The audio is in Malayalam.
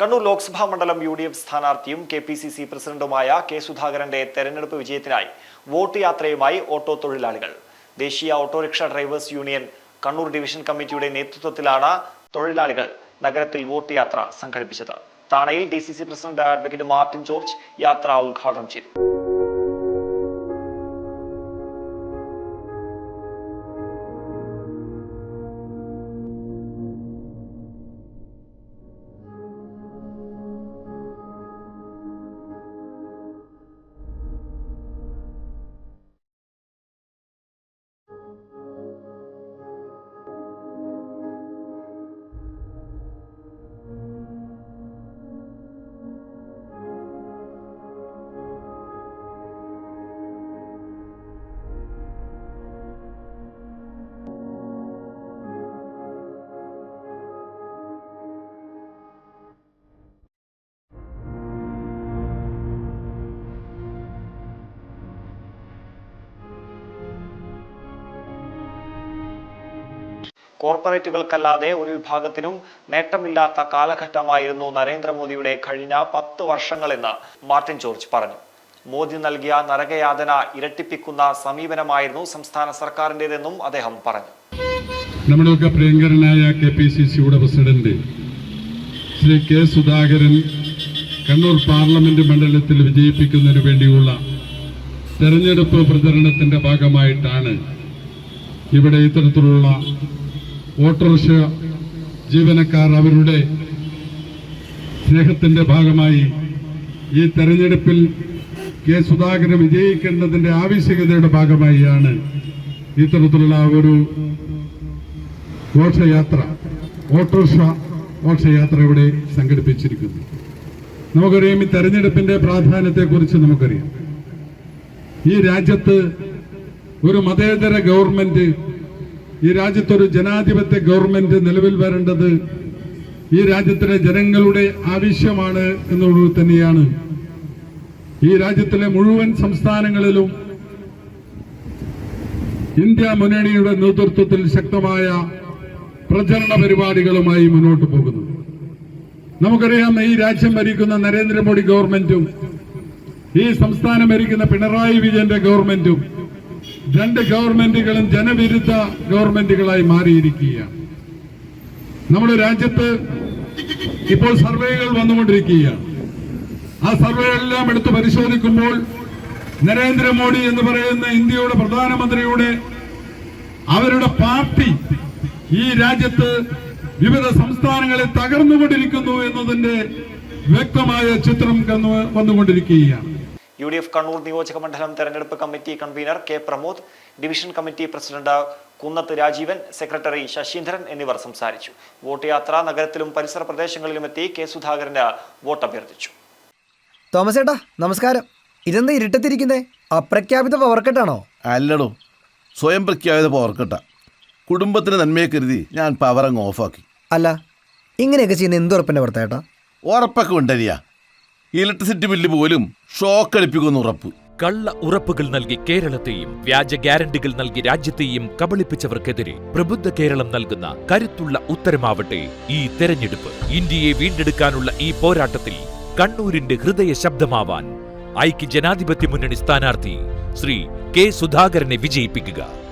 കണ്ണൂർ ലോക്സഭാ മണ്ഡലം യു ഡി എഫ് സ്ഥാനാർത്ഥിയും കെ പി സി സി പ്രസിഡന്റുമായ കെ സുധാകരന്റെ തെരഞ്ഞെടുപ്പ് വിജയത്തിനായി വോട്ട് യാത്രയുമായി ഓട്ടോ തൊഴിലാളികൾ. ദേശീയ autorickshaw drivers union Kannur division കമ്മിറ്റിയുടെ നേതൃത്വത്തിലാണ് തൊഴിലാളികൾ നഗരത്തിൽ വോട്ട് യാത്ര സംഘടിപ്പിച്ചത്. താണയിൽ D C C president advocate Martin George യാത്ര ഉദ്ഘാടനം ചെയ്തു. കോർപ്പറേറ്റുകൾക്കല്ലാതെ ഒരു വിഭാഗത്തിനും നേട്ടമില്ലാത്ത കാലഘട്ടമായിരുന്നു നരേന്ദ്രമോദിയുടെ കഴിഞ്ഞ പത്ത് വർഷങ്ങളെന്ന് മാർട്ടിൻ ജോർജ് പറഞ്ഞു. മോദി നൽകിയ നരകയാതന ഇരട്ടിപ്പിക്കുന്ന സമീപനമായിരുന്നു സംസ്ഥാന സർക്കാരിന്റെതെന്നും അദ്ദേഹം പറഞ്ഞു. നമ്മുടെയൊക്കെ പ്രിയങ്കരനായ കെ പി സി സിയുടെ president Shri K Sudhakaran Kannur parliament മണ്ഡലത്തിൽ വിജയിപ്പിക്കുന്നതിന് വേണ്ടിയുള്ള തെരഞ്ഞെടുപ്പ് പ്രചരണത്തിന്റെ ഭാഗമായിട്ടാണ് ഇവിടെ ഇത്തരത്തിലുള്ള ഓട്ടോറിക്ഷ ജീവനക്കാർ അവരുടെ സ്നേഹത്തിന്റെ ഭാഗമായി ഈ തെരഞ്ഞെടുപ്പിൽ കെ സുധാകരൻ വിജയിക്കേണ്ടതിന്റെ ആവശ്യകതയുടെ ഭാഗമായിയാണ് ഇത്തരത്തിലുള്ള ഒരു ഘോഷയാത്ര ഓട്ടോറിക്ഷ ഘോഷയാത്ര ഇവിടെ സംഘടിപ്പിച്ചിരിക്കുന്നു. നമുക്കറിയാം ഈ തെരഞ്ഞെടുപ്പിന്റെ പ്രാധാന്യത്തെക്കുറിച്ച് നമുക്കറിയാം. ഈ രാജ്യത്ത് ഒരു മതേതര ഗവൺമെന്റ് ഈ രാജ്യത്തൊരു ജനാധിപത്യ ഗവൺമെന്റ് നിലവിൽ വരേണ്ടത് ഈ രാജ്യത്തിലെ ജനങ്ങളുടെ ആവശ്യമാണ് എന്നുള്ളത് തന്നെയാണ്. ഈ രാജ്യത്തിലെ മുഴുവൻ സംസ്ഥാനങ്ങളിലും ഇന്ത്യ മുന്നണിയുടെ നേതൃത്വത്തിൽ ശക്തമായ പ്രചരണ പരിപാടികളുമായി മുന്നോട്ട് പോകുന്നു. നമുക്കറിയാം ഈ രാജ്യം ഭരിക്കുന്ന നരേന്ദ്രമോദി ഗവൺമെന്റും ഈ സംസ്ഥാനം ഭരിക്കുന്ന പിണറായി വിജയന്റെ ഗവൺമെന്റും രണ്ട് ഗവൺമെന്റുകളും ജനവിരുദ്ധ ഗവൺമെന്റുകളായി മാറിയിരിക്കുകയാണ്. നമ്മുടെ രാജ്യത്ത് ഇപ്പോൾ സർവേകൾ വന്നുകൊണ്ടിരിക്കുകയാണ്. ആ സർവേകളെല്ലാം എടുത്തു പരിശോധിക്കുമ്പോൾ നരേന്ദ്രമോദി എന്ന് പറയുന്ന ഇന്ത്യയുടെ പ്രധാനമന്ത്രിയുടെ അവരുടെ പാർട്ടി ഈ രാജ്യത്ത് വിവിധ സംസ്ഥാനങ്ങളിൽ തകർന്നുകൊണ്ടിരിക്കുന്നു എന്നതിന്റെ വ്യക്തമായ ചിത്രം വന്നുകൊണ്ടിരിക്കുകയാണ്. യു ഡി എഫ് കണ്ണൂർ നിയോജക മണ്ഡലം തെരഞ്ഞെടുപ്പ് committee convener K Pramod division committee president Kunnath Rajeevan secretary Sasheendran എന്നിവർ സംസാരിച്ചു. വോട്ട് യാത്ര നഗരത്തിലും പരിസര പ്രദേശങ്ങളിലും എത്തി കെ സുധാകരന് വോട്ട് അഭ്യർത്ഥിച്ചു തോമസ് ഏട്ടാ നമസ്കാരം. ഇതെന്താ ഇരുട്ടത്തിരിക്കുന്നേ? അപ്രഖ്യാപിത പവർക്കെട്ടാണോ അല്ലടോ സ്വയം പ്രഖ്യാപിത പവർക്കട്ട കുടുംബത്തിന് നന്മയെ കരുതി ഞാൻ പവർ അങ്ങ് ഓഫാക്കി അല്ല ഇങ്ങനെയൊക്കെ ചെയ്യുന്ന എന്തുറപ്പിന്റെ പുറത്തേട്ടാ ഉറപ്പൊക്കെ ഉണ്ടരിയ. ഇലക്ട്രിസിറ്റി ബില്ല് പോലും ഷോക്ക് അടിപ്പിക്കുന്ന ഉറപ്പ്. കള്ള ഉറപ്പുകൾ നൽകി കേരളത്തെയും വ്യാജ ഗ്യാരണ്ടികൾ നൽകി രാജ്യത്തെയും കബളിപ്പിച്ചവർക്കെതിരെ പ്രബുദ്ധ കേരളം നൽകുന്ന കരുത്തുള്ള ഉത്തരമാവട്ടെ ഈ തെരഞ്ഞെടുപ്പ്. ഇന്ത്യയെ വീണ്ടെടുക്കാനുള്ള ഈ പോരാട്ടത്തിൽ കണ്ണൂരിന്റെ ഹൃദയ ശബ്ദമാവാൻ ഐക്യ ജനാധിപത്യ മുന്നണി സ്ഥാനാർത്ഥി ശ്രീ കെ സുധാകരനെ വിജയിപ്പിക്കുക.